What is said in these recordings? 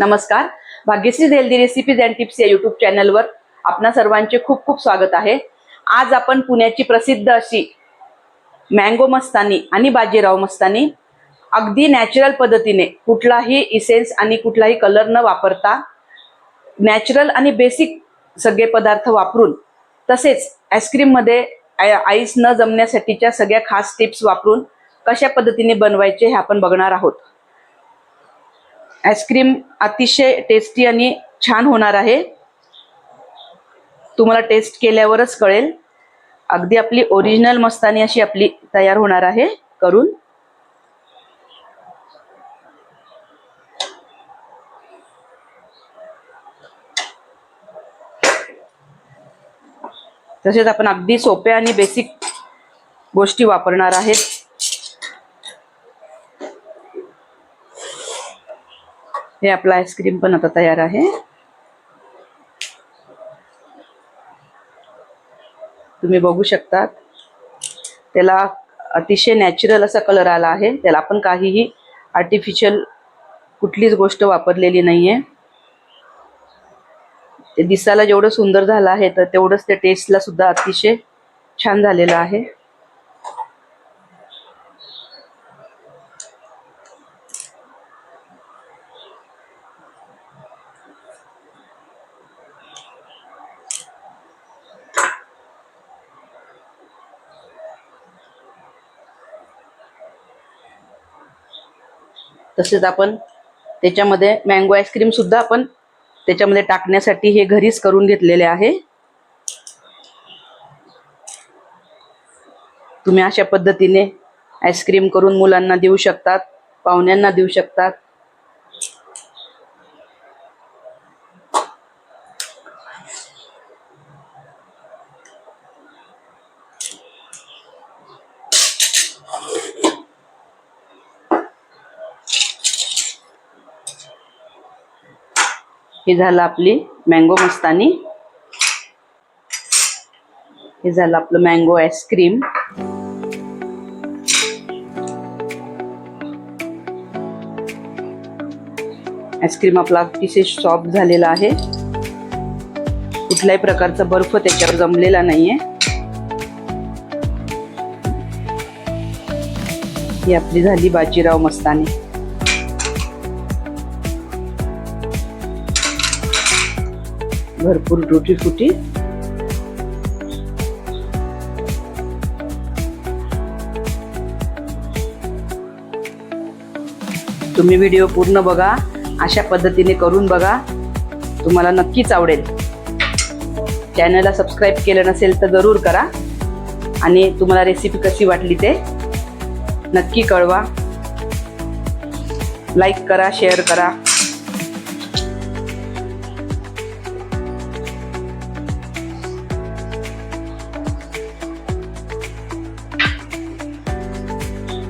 नमस्कार. Bhagyashree healthy recipes and tips या YouTube चॅनलवर आपणा सर्वांचे खूप खूप स्वागत आहे. आज आपण पुण्याची प्रसिद्ध अशी मँगो मस्तानी आणि बाजीराव मस्तानी अगदी नॅचरल पद्धतीने कुठलाही इसेन्स आणि कुठलाही कलर न वापरता नॅचरल आणि बेसिक सगळे पदार्थ वापरून तसेच आईस्क्रीममध्ये आय- आईस न जमण्यासाठीच्या सगळ्या खास टिप्स वापरून कशा पद्धतीने बनवायचे हे आपण बघणार आहोत. आईस्क्रीम अतिशय टेस्टी आणि छान होणार आहे. तुम्हाला टेस्ट केल्यावरच कळेल. अगदी आपली ओरिजिनल मस्तानी अशी आपली तयार होणार आहे करून. तसेच आपण अगदी सोप्या आणि बेसिक गोष्टी वापरणार आहेत. हे आपलं आईस्क्रीम पण आता तयार आहे. तुम्ही बघू शकतात. त्याला अतिशय नॅचरल असा कलर आला आहे. त्याला आपण काहीही आर्टिफिशियल कुठलीच गोष्ट वापरलेली नाहीये. ते दिसायला जेवढं सुंदर झालं आहे तर तेवढंच ते टेस्टला सुद्धा अतिशय छान झालेलं आहे. तसेच आपण त्याच्यामध्ये मँगो आईस्क्रीमसुद्धा आपण त्याच्यामध्ये टाकण्यासाठी हे घरीच करून घेतलेले आहे. तुम्ही अशा पद्धतीने आईस्क्रीम करून मुलांना देऊ शकतात पाहुण्यांना देऊ शकतात. हे झालं आपली मँगो मस्तानी. हे झालं आपलं मँगो आईस्क्रीम आईस्क्रीम आपला अतिशय सॉफ्ट झालेला आहे. कुठल्याही प्रकारचा बर्फ त्याच्यावर जमलेला नाहीये. ही आपली झाली बाजीराव मस्तानी. भरपूर टुटी फुटी तुम्ही व्हिडिओ पूर्ण बघा अशा पद्धतीने करून बघा. तुम्हाला नक्कीच आवडेल. चॅनलला सबस्क्राईब केलं नसेल तर जरूर करा. आणि तुम्हाला रेसिपी कशी वाटली ते नक्की कळवा. लाईक करा शेअर करा.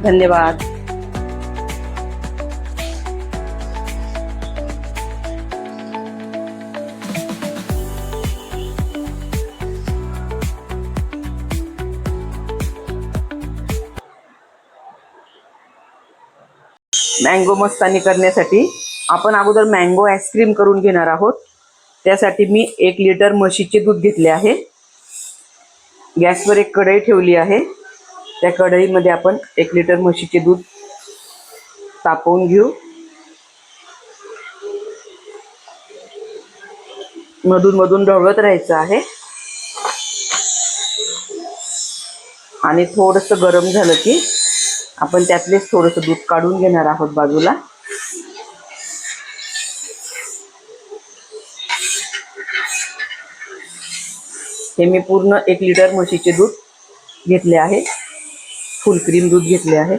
धन्यवाद. मँगो मस्तानी करण्यासाठी आपण अगोदर मँगो आईस्क्रीम करून घेणार आहोत. त्यासाठी मी एक लिटर म्हशीचे दूध घेतले आहे. गॅसवर एक कढई ठेवली आहे. त्या कढईमध्ये आपण एक लिटर म्हशीचे दूध तापवून घेऊ. मधून मधून ढवळत राहायचं आहे. आणि थोडंसं गरम झालं की आपण त्यातलेच थोडंसं दूध काढून घेणार आहोत बाजूला. हे मी पूर्ण एक लिटर म्हशीचे दूध घेतले आहे. फुल क्रीम दूध घेतले आहे.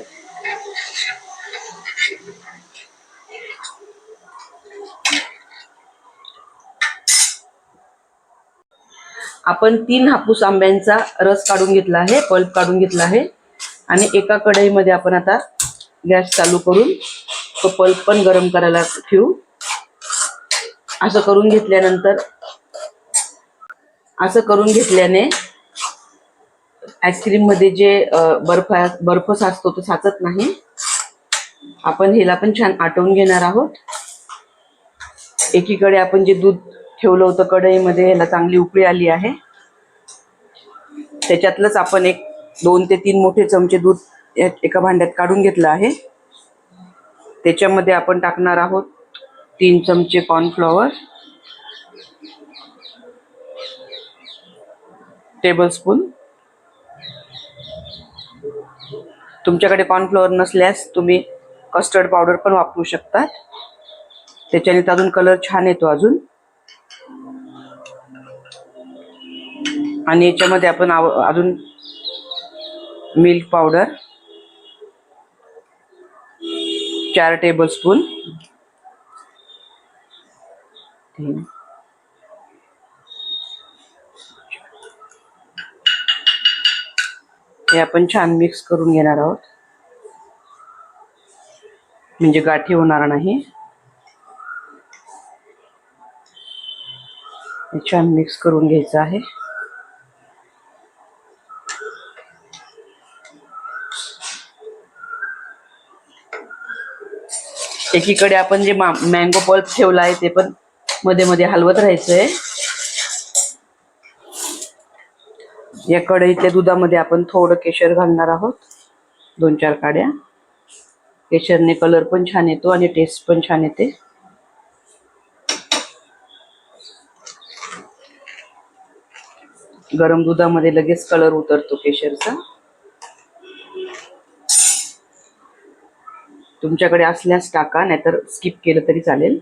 आपण तीन हापूस आंब्यांचा रस काढून घेतला आहे पल्प काढून घेतला आहे. आणि एका कढईमध्ये आपण आता गॅस चालू करून तो पल्प पण गरम करायला ठेवू. असं करून घेतल्यानंतर असं करून घेतल्याने आईस्क्रीममध्ये जे बर्फ बर्फ साचतो तो साचत नाही. आपण ह्याला पण छान आटवून घेणार आहोत. एकीकडे आपण जे दूध ठेवलं होतं कढईमध्ये ह्याला चांगली उकळी आली आहे. त्याच्यातलंच आपण एक दोन ते तीन मोठे चमचे दूध एका भांड्यात काढून घेतलं आहे. त्याच्यामध्ये आपण टाकणार आहोत तीन चमचे कॉर्नफ्लॉवर टेबलस्पून स्पून तुमच्याकडे कॉर्नफ्लोअर नसल्यास तुम्ही कस्टर्ड पावडर पण वापरू शकतात त्याच्याने तर अजून कलर छान येतो अजून. आणि याच्यामध्ये आपण आव- अजून मिल्क पावडर चार टेबल स्पून हे आपण छान मिक्स करून घेणार आहोत. म्हणजे गाठी होणार नाही. छान मिक्स करून घ्यायचं आहे. एकीकडे आपण जे मँगो पल्प ठेवला आहे ते पण मध्ये मध्ये हलवत राहायचं आहे या कढईतल्या दुधामध्ये आपण थोडं केशर घालणार आहोत. दोन चार काड्या. केशरने कलर पण छान येतो आणि टेस्ट पण छान येते. गरम दुधामध्ये लगेच कलर उतरतो केशरचा. तुमच्याकडे असल्यास टाका नाहीतर स्किप केलं तरी चालेल.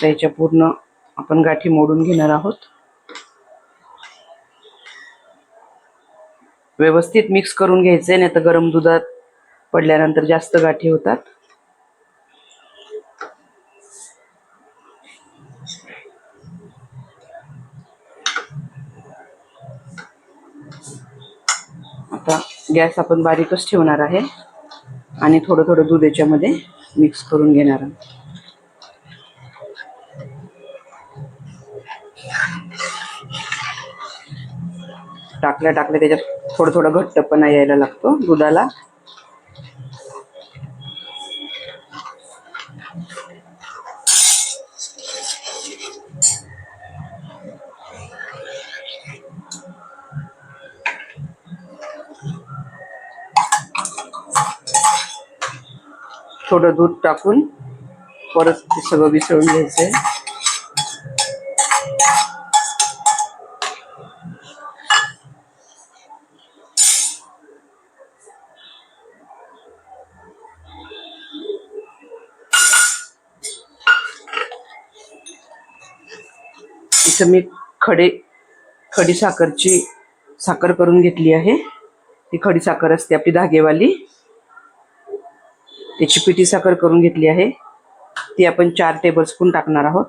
आता याच्या पूर्ण आपण गाठी मोडून घेणार आहोत. व्यवस्थित मिक्स करून घ्यायचे नाही तर गरम दुधात पडल्यानंतर जास्त गाठी होतात. आता गॅस आपण बारीकच ठेवणार आहे आणि थोडं थोडं दूध याच्यामध्ये मिक्स करून घेणार आहोत. टाकल्या टाकल्या त्याच्यात थोडं थोडं घट्टपणा यायला लागतो दुधाला. थोडं दूध टाकून परत ते सगळं विसळून घ्यायचं आहे. इथं मी खडे खडी साखरची साखर करून घेतली आहे. ती खडी साखर असते आपली धागेवाली. त्याची पिठी साखर करून घेतली आहे. ती आपण चार टेबल स्पून टाकणार आहोत.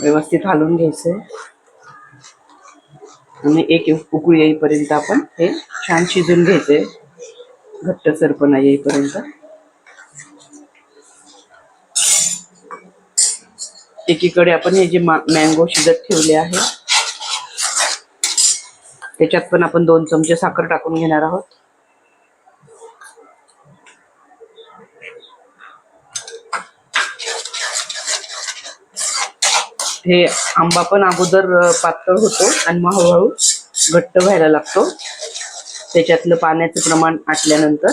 व्यवस्थित हलवून घ्यायचं आणि एक उकळी येईपर्यंत आपण हे छान शिजून घ्यायचंय घट्ट सरपणा येईपर्यंत. एकीकडे आपण हे जे मँगो शिजत ठेवले आहे त्याच्यात पण आपण दोन चमचे साखर टाकून घेणार आहोत. हे आंबा पण अगोदर पातळ होतो आणि मग हळूहळू घट्ट व्हायला लागतो. त्याच्यातलं पाण्याचं प्रमाण आटल्यानंतर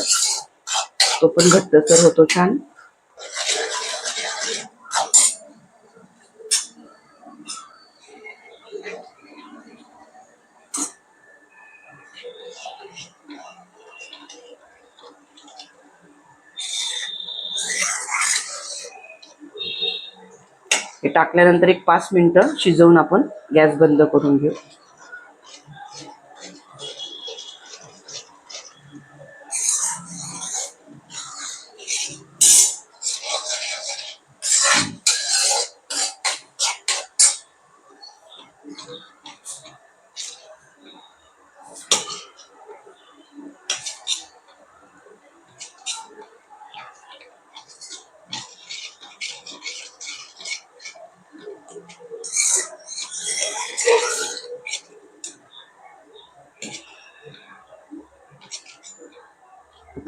तो पण घट्टसर होतो छान. हे टाकल्यानंतर एक पाच मिनिटं शिजवून आपण गॅस बंद करून घेऊ.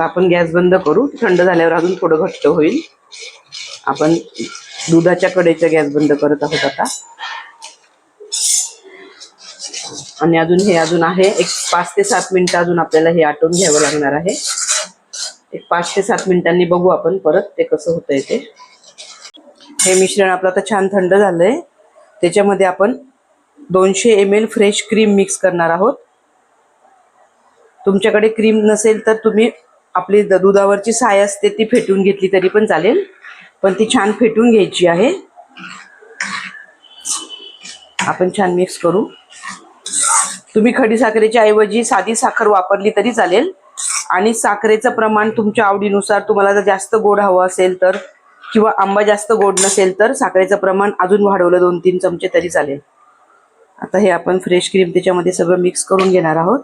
आता आपण गॅस बंद करू. थंड झाल्यावर अजून थोडं घट्ट होईल. आपण दुधाच्या कडेचा गॅस बंद करत आहोत आता. आणि अजून हे अजून आहे. एक पाच ते सात मिनिटं अजून आपल्याला हे आटवून घ्यावं लागणार आहे. एक पाच ते सात मिनिटांनी बघू आपण परत ते कसं होतंय ते. हे मिश्रण आपलं आता छान थंड झालंय. त्याच्यामध्ये आपण दोनशे M L fresh cream mix करणार आहोत. तुमच्याकडे क्रीम नसेल तर तुम्ही आपली दुधावरची साय असते ती फेटून घेतली तरी पण चालेल. पण ती छान फेटून घ्यायची आहे. आपण छान मिक्स करू. तुम्ही खडी साखरेच्या ऐवजी साधी साखर वापरली तरी चालेल. आणि साखरेचं प्रमाण तुमच्या आवडीनुसार तुम्हाला जर जास्त गोड हवं असेल तर किंवा आंबा जास्त गोड नसेल तर साखरेचं प्रमाण अजून वाढवलं दोन तीन चमचे तरी चालेल. आता हे आपण फ्रेश क्रीम त्याच्यामध्ये सगळं मिक्स करून घेणार आहोत.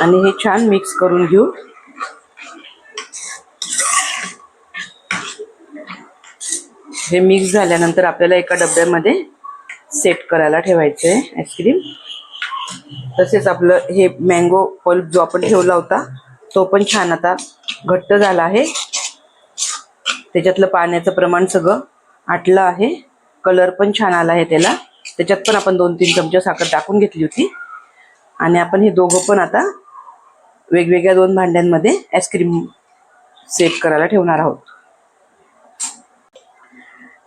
आणि हे छान मिक्स करून घेऊ. हे मिक्स झाल्यानंतर आपल्याला एका डब्यामध्ये सेट करायला ठेवायचं आहे आईस्क्रीम. तसेच आपलं हे मँगो पल्प जो आपण ठेवला होता तो पण छान आता घट्ट झाला आहे. त्याच्यातलं पाण्याचं प्रमाण सगळं आटलं आहे. कलर पण छान आला आहे त्याला. त्याच्यात पण आपण दोन तीन चमचे साखर टाकून घेतली होती. आणि आपण हे दोघं पण आता वेगवेगळ्या दोन भांड्यांमध्ये आईस्क्रीम सेट करायला ठेवणार आहोत.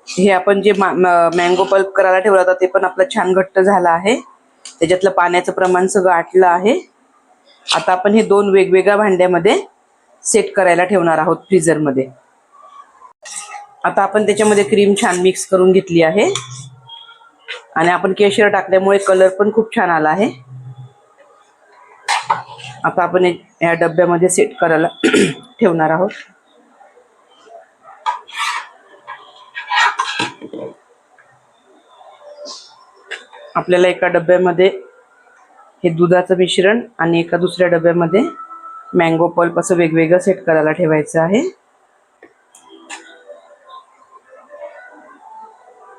हे आपण जे मँगो पल्प करायला ठेवला होता ते पण आपलं छान घट्ट झालं आहे. त्याच्यातलं पाण्याचं प्रमाण सगळं आटलं आहे. आता आपण हे दोन वेगवेगळ्या भांड्यामध्ये सेट करायला ठेवणार आहोत फ्रीजरमध्ये आता आपण त्याच्यामध्ये क्रीम छान मिक्स करून घेतली आहे. आणि आपण केशर टाकल्यामुळे कलर पण खूप छान आला आहे. आता आपण या डब्यामध्ये सेट करायला ठेवणार आहोत. आपल्याला एका डब्यामध्ये हे दुधाचं मिश्रण आणि एका दुसऱ्या डब्यामध्ये मँगो पल्प असं वेगवेगळं सेट करायला ठेवायचं आहे.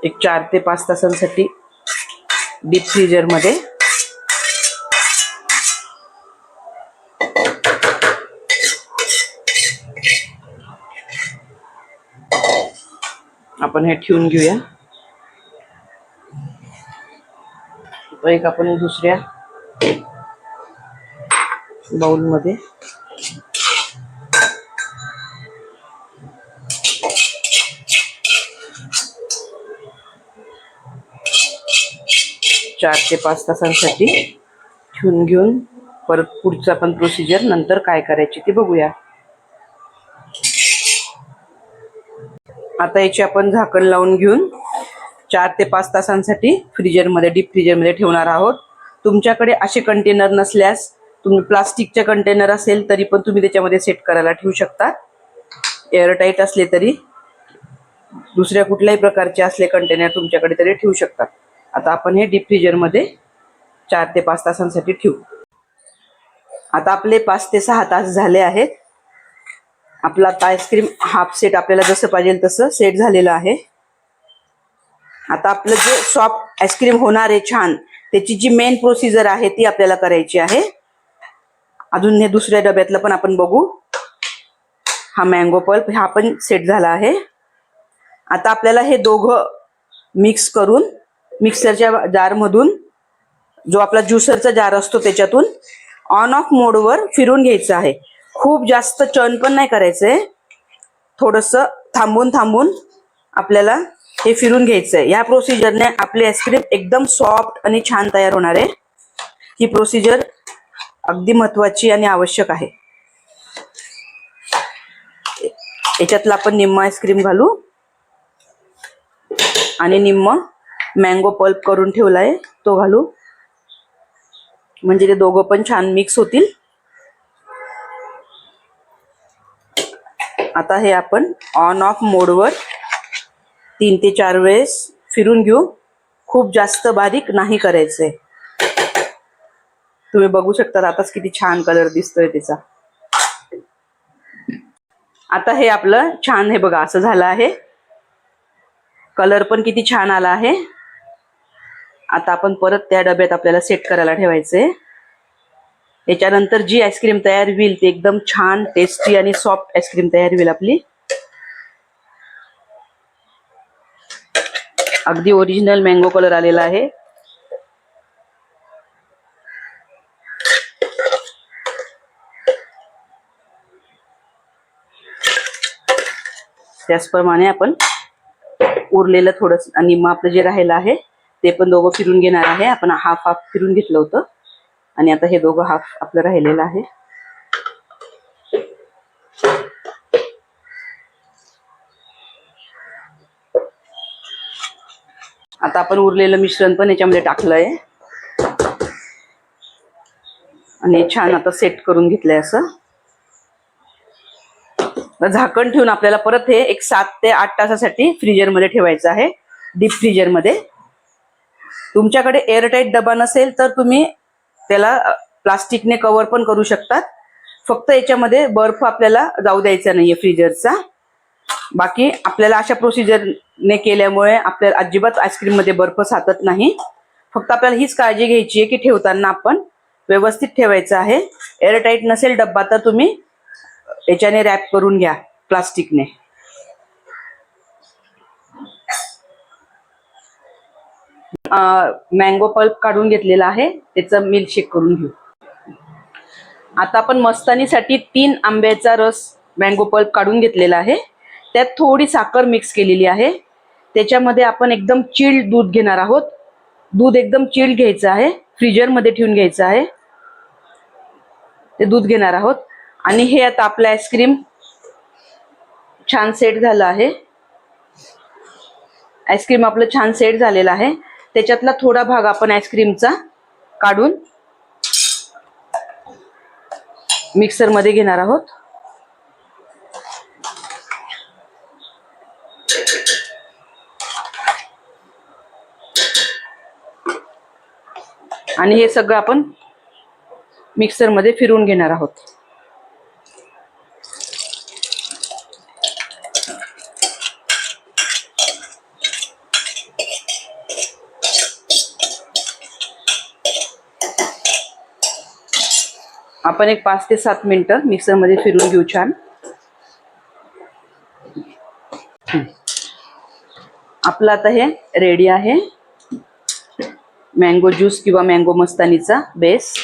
एक चार ते पाच तासांसाठी डीप फ्रीजरमध्ये आपण हे ठेवून घेऊया. एक आपण दुसऱ्या बाउलमध्ये चार ते पाच तासांसाठी ठेवून घेऊन परत पुढचं आपण प्रोसिजर नंतर काय करायची ते बघूया. आता याची आपण झाकण लावून घेऊन चार ते पाच तासांसाठी फ्रीजरमध्ये डीप फ्रीजरमध्ये ठेवणार आहोत. तुमच्याकडे असे कंटेनर नसल्यास तुम्ही प्लास्टिकचे कंटेनर असेल तरी पण तुम्ही त्याच्यामध्ये सेट करायला ठेवू शकता. एअरटाईट असले तरी दुसऱ्या कुठल्याही प्रकारचे असले कंटेनर तुमच्याकडे तरी ठेवू शकतात आता आपण हे डीप फ्रीजरमध्ये चार ते पाच तासांसाठी ठेवू. आता आपले पाच ते सहा तास झाले आहेत. आपला आता आईस्क्रीम हाफ सेट आपल्याला जसं पाहिजे तसं सेट झालेलं आहे. आता आपलं जे सॉफ्ट आईस्क्रीम होणार आहे छान त्याची जी मेन प्रोसिजर आहे ती आपल्याला करायची आहे. अजून हे दुसऱ्या डब्यातलं पण आपण बघू. हा मँगो पल्प हा पण सेट झाला आहे. आता आपल्याला हे दोघं मिक्स करून मिक्सरच्या जारमधून जो आपला ज्युसरचा जार असतो त्याच्यातून ऑन ऑफ मोडवर फिरून घ्यायचं आहे. खूप जास्त चर्न पण नाही करायचंय थोडस थांबून थांबून आपल्याला हे फिरून घ्यायचंय. या प्रोसिजरने आपली आईस्क्रीम एकदम सॉफ्ट आणि छान तयार होणार आहे. ही प्रोसिजर अगदी महत्वाची आणि आवश्यक आहे. याच्यातला आपण निम्म आईस्क्रीम घालू. आणि निम्म मँगो पल्प करून ठेवलाय तो घालू. म्हणजे ते दोघं पण छान मिक्स होतील. आता हे आपण ऑन ऑफ मोडवर तीन ते चार वेळेस फिरून घेऊ. खूप जास्त बारीक नाही करायचंय तुम्ही बघू शकता आताच किती छान कलर दिसतोय त्याचा. आता हे आपलं छान हे बघा असं झालं आहे. कलर पण किती छान आला आहे. आता आपण परत त्या डब्यात आपल्याला सेट करायला ठेवायचंय. याच्यानंतर जी आईस्क्रीम तयार होईल ती एकदम छान टेस्टी आणि सॉफ्ट आईस्क्रीम तयार होईल आपली. अगदी ओरिजिनल मँगो कलर आलेला आहे. त्याचप्रमाणे आपण उरलेलं थोडस आणि मग आपलं जे राहिलं आहे ते पण दोघं फिरून घेणार आहे. आपण हाफ हाफ फिरून घेतलं होतं. आणि आता हे दोघं हाफ आपलं राहिलेलं आहे. आता आपण उरलेलं मिश्रण पण याच्यामध्ये टाकलंय. आणि छान आता सेट करून घेतलंय असं. झाकण ठेवून आपल्याला परत हे एक सात ते आठ तासासाठी फ्रीजरमध्ये ठेवायचं आहे. डीप फ्रीजरमध्ये तुमच्याकडे एअरटाईट डबा नसेल तर तुम्ही त्याला प्लास्टिकने कव्हर पण करू शकतात. फक्त याच्यामध्ये बर्फ आपल्याला जाऊ द्यायचा नाहीये फ्रीजरचा बाकी आपल्याला अशा प्रोसिजरने केल्यामुळे आपल्याला अजिबात आईस्क्रीममध्ये बर्फ साचत नाही. फक्त आपल्याला हीच काळजी घ्यायची आहे की ठेवताना आपण व्यवस्थित ठेवायचं आहे. एअरटाईट नसेल डब्बा तर तुम्ही याच्याने रॅप करून घ्या प्लास्टिकने. मँगो पल्प काढून घेतलेला आहे. त्याचं मिल्कशेक करून घेऊ. आता आपण मस्तानीसाठी तीन आंब्याचा रस मँगो पल्प काढून घेतलेला आहे. त्यात थोडी साखर मिक्स केलेली आहे. त्याच्यामध्ये आपण एकदम चिल्ड दूध घेणार आहोत. दूध एकदम चिल्ड घ्यायचं आहे. फ्रीजरमध्ये ठेवून घ्यायचं आहे. ते दूध घेणार आहोत. आणि हे आता आपलं आईस्क्रीम छान सेट झालं आहे. आईस्क्रीम आपलं छान सेट झालेलं आहे. त्याच्यातला थोडा भाग आपण आईस्क्रीमचा काढून मिक्सरमध्ये घेणार आहोत. आणि हे सगळं आपण मिक्सरमध्ये फिरवून घेणार आहोत. आपण एक पाच ते सात मिनिटं मिक्सरमध्ये फिरून घेऊ छान. आपलं आता हे रेडी आहे. मँगो ज्यूस किंवा मँगो मस्तानीचा बेस